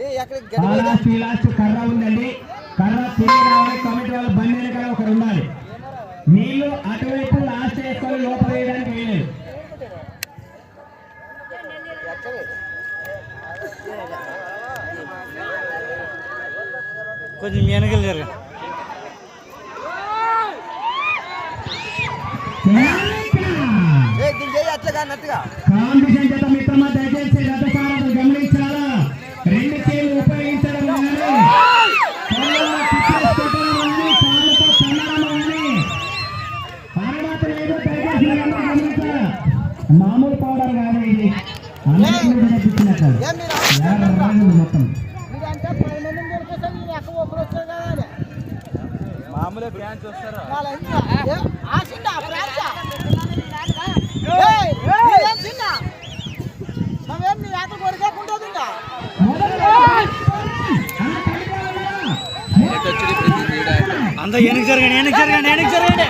Last last కర్ర ఉందండి. కర్ర తిరిగి రావాలి కమిటీ వాళ్ళ బండి వెనకాల ఒకరు ఉండాలి. నీళ్ళు అటువైపు లాస్ట్ వేసుకొని లోపల వేయడానికి వేయలేదు కొంచెం వెనకలు జరగ. కాంపిటీషన్ చేత మిత్రమా దయచేసి రథసారథులు గమనించాలా? కూడా తెచ్చినట్టు రాజు మొత్తం మామూలుగా ఫ్యాన్స్ వస్తారా అంత వెనక్కి జరగండి వెనక్కి జరగండి వెనక్కి జరగండి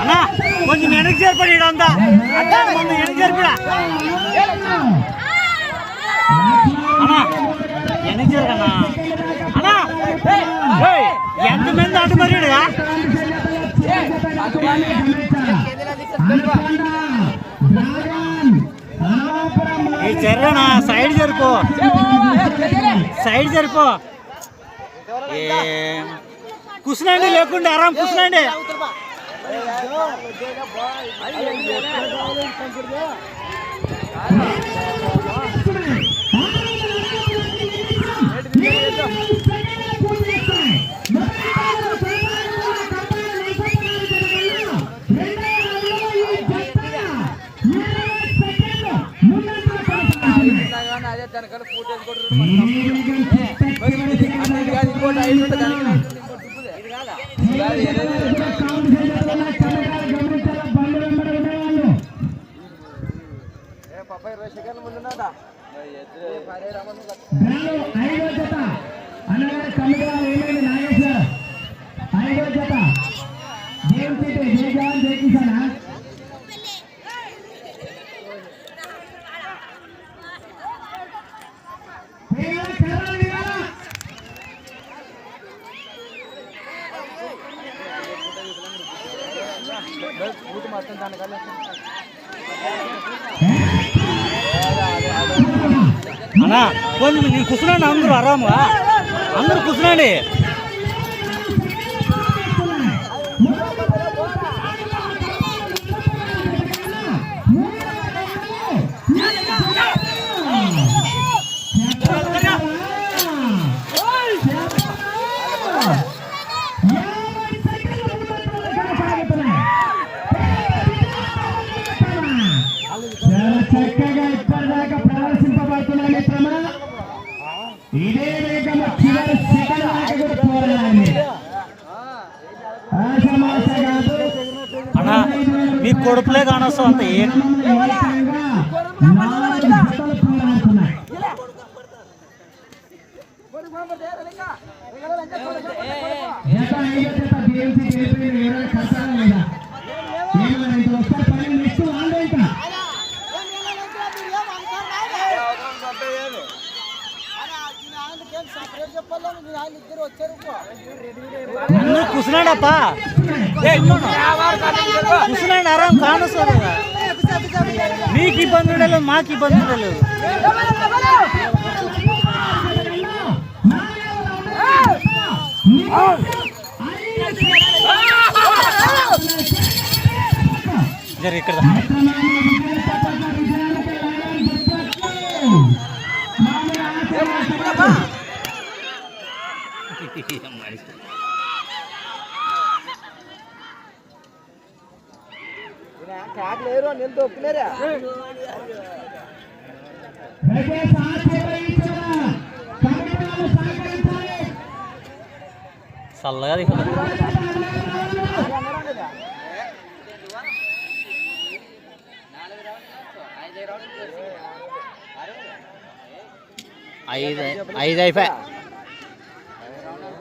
అన్నా కొంచెం వెనక్కి చేర్పడి అంతా అంతా ముందు వెనక్కి చేర్పడా అన్నా వెనక్కి జరగన్నా అన్నా ఏయ్, ఎంతమంది అటు ఈ జరగనా సైడ్ జరిపో. సైడ్ జరిపో. ఏం? కూర్చునండి లేకుండా ఆరాం కూర్చునండి. అదే దానికన్నా పూట ఐదో జత. అన్నగారి కమిటీ వాళ్ళు ఏమైంది నాగేశ్వర్ ఐదో జత. జేఎం సీటు జై జవాన్ జై కిసానా పేరు కర్రలు మీరా? అన్నా కొంచెం నేను కూర్చున్నాను అందరూ ఆరాముగా అందరూ కూర్చున్నాండి కొడుపులే కొడుకులే కానొస్తాం అంత ఏ గ్రామంలో ఏకంగా నాలుగు జతలు పోరాడుతున్నాయి జత ఐదో జత BMC గెలిపింది ఎవరైనా కట్టాలా లేదా ఏమన్నా ఇంత వస్తారు పని నెక్స్ట్ వాళ్ళే ఇంకా అందరూ కూర్చున్నాడప్ప కూర్చున్నాడు ఆరాం కానొస్తారు మీకు ఇబ్బంది ఉండలేదు మాకు ఇబ్బంది ఉండలేదు జర ఇక్కడ దా. చల్లగా దిగుతుంది. ఐదు ఐదు అయిపోయా.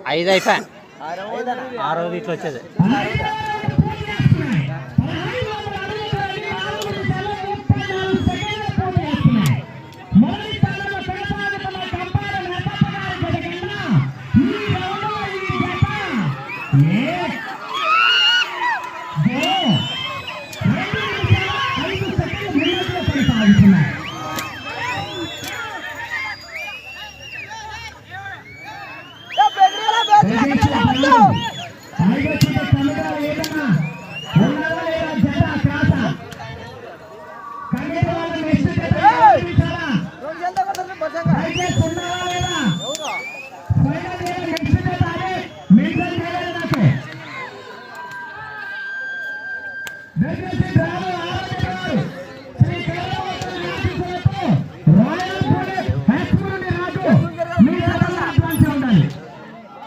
ఐదు అయిపోయా. ఆరోది ఇట్లా వచ్చేది.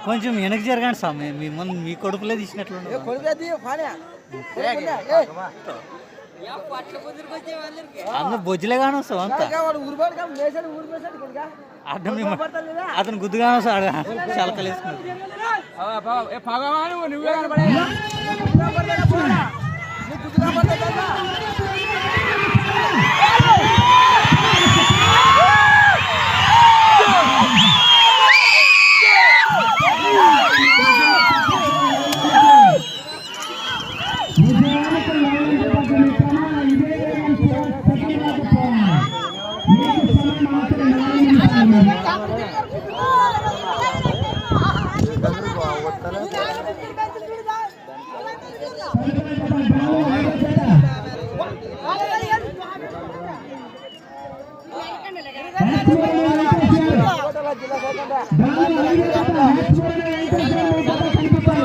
కొంచెం వెనక్కి జరగండి స్వామి. మీ ముందు మీ కొడుకులే తీసినట్లు అందరు బొజ్జులే కానీ వస్తావు అంతా? అడ్డం అతను గుద్దుగానే వస్తాడు చలకలేసుకున్నాడు నిజానికి లైన్ పక్కన మిత్రమా, ఇదే మనసు తగినకపోవాలి. మీకు సమయం మాత్రం నాలుగు నిమిషాలు మరి. తదుపరి జత బాలు ఐదో జత. హ్యాచ్మోన్ వెంకటేశ్వర. బాలు ఐదో జత, హ్యాచ్మోన్ వెంకటేశ్వర మీ జత కనిపిస్తారు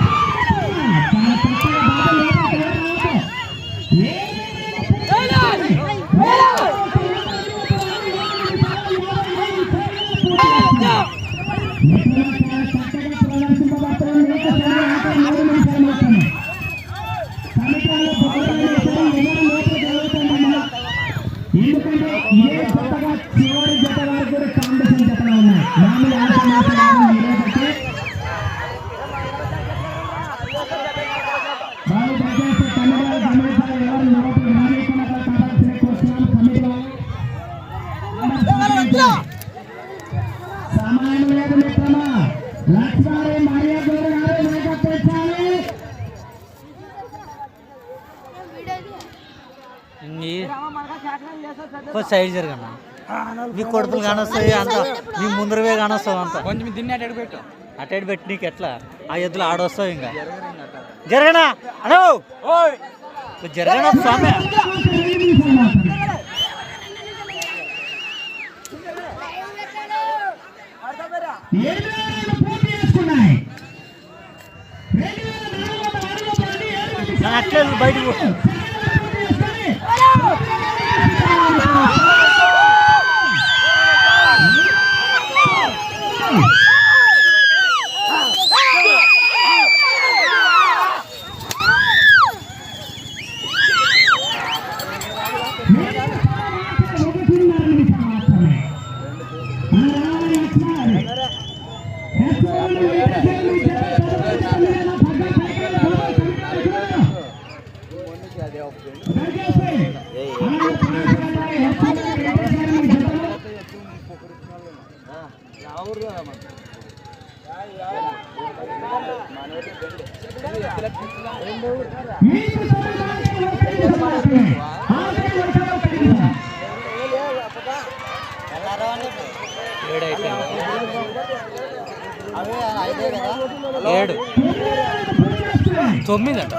లక్ష్మారి గారు నాయకత్వించాలి మీ సైడ్ కొడుకులు కానొస్తాయి అంత మీ ముందరవే కానొస్తావు అంత. కొంచెం దీన్ని అటు పెట్టు. అటైడ్ పెట్టి నీకు ఎట్లా? ఆ ఎద్దులు ఆడొస్తావు ఇంకా. జరగనా? అనో జరగనా స్వామి? ఏడు అట్లే బయటకు ఏడు అయిపోయింది ఏడు తొమ్మిది అంట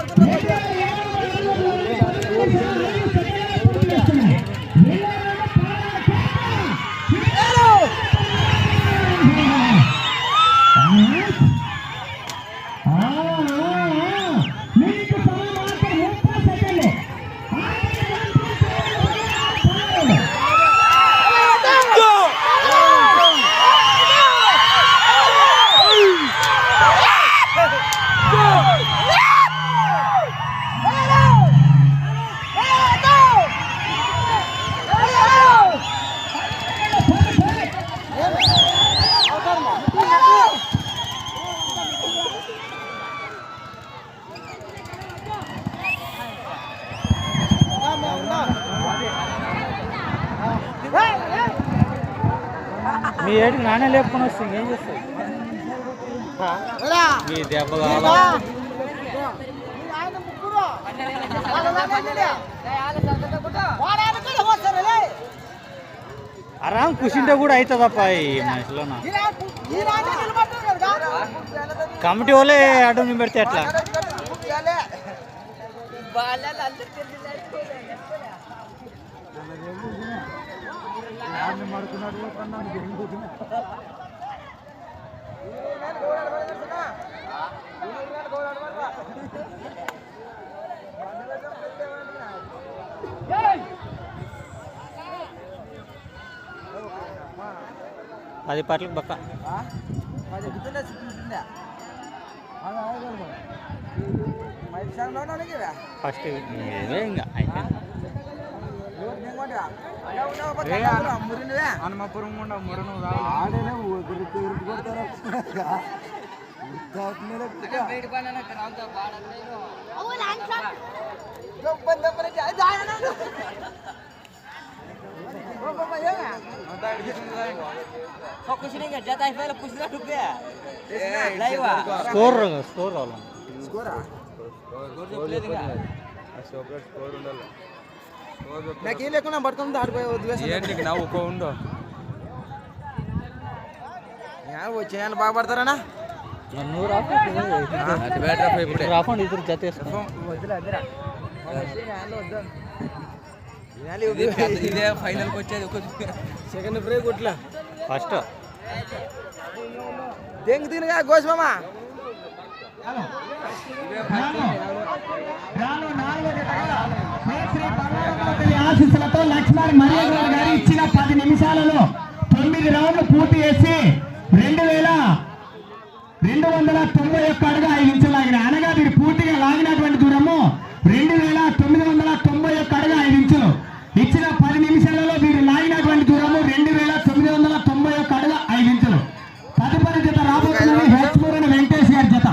ఈ ఏడుకి నానే లేపుకొని వస్తుంది ఏం చేస్తావు? మీ దెబ్బ ఆరాం కూర్చుంటే కూడా అవుతుందప్ప ఈ మనిషిలో కమిటీ వాళ్ళే అడ్డం పెడితే ఎట్లా? పది పట్లకు పక్క ఫస్ట్ ఇవే ఇంకా అయిపోయింది హనుమపురం ఉండ మురను స్కోర్ స్కోర్ కావాలి నాకు లేకుండా పట్టుకుంది ఆడిపోయి వదిలేసి నవ్వుకో ఉండు వచ్చేయని బాగా పడతారనా మరి నువ్వు రాకుండా రాకుండా ఇద్దరు జత వేసుకో ఇదే ఫైనల్ వచ్చేది సెకండ్ బ్రేక్ కొట్లా ఫస్ట్ దెంగ తినగా నాలుగో ఆశీస్సులతో లక్ష్మణ్ మరియా గారు ఇచ్చిన పది నిమిషాలలో తొమ్మిది రౌండ్లు పూర్తి చేసి రెండు వేల రెండు వందల తొంభై ఒక్క అడుగు ఐదు నిమిషాలు లాగిన. అనగా మీరు పూర్తిగా లాగినటువంటి దూరము రెండు వేల తొమ్మిది వందల తొంభై ఒక్క అడుగు ఐదు నిమిషాలు ఇచ్చిన పది నిమిషాలలో మీరు లాగినటువంటి దూరము రెండు వేల తొమ్మిది వందల తొంభై ఒక్క అడుగు ఐదు నిమిషాలు తదుపరి జత రాబోతున్నది హెచ్ మూరణ వెంకటేష్ గారి జత.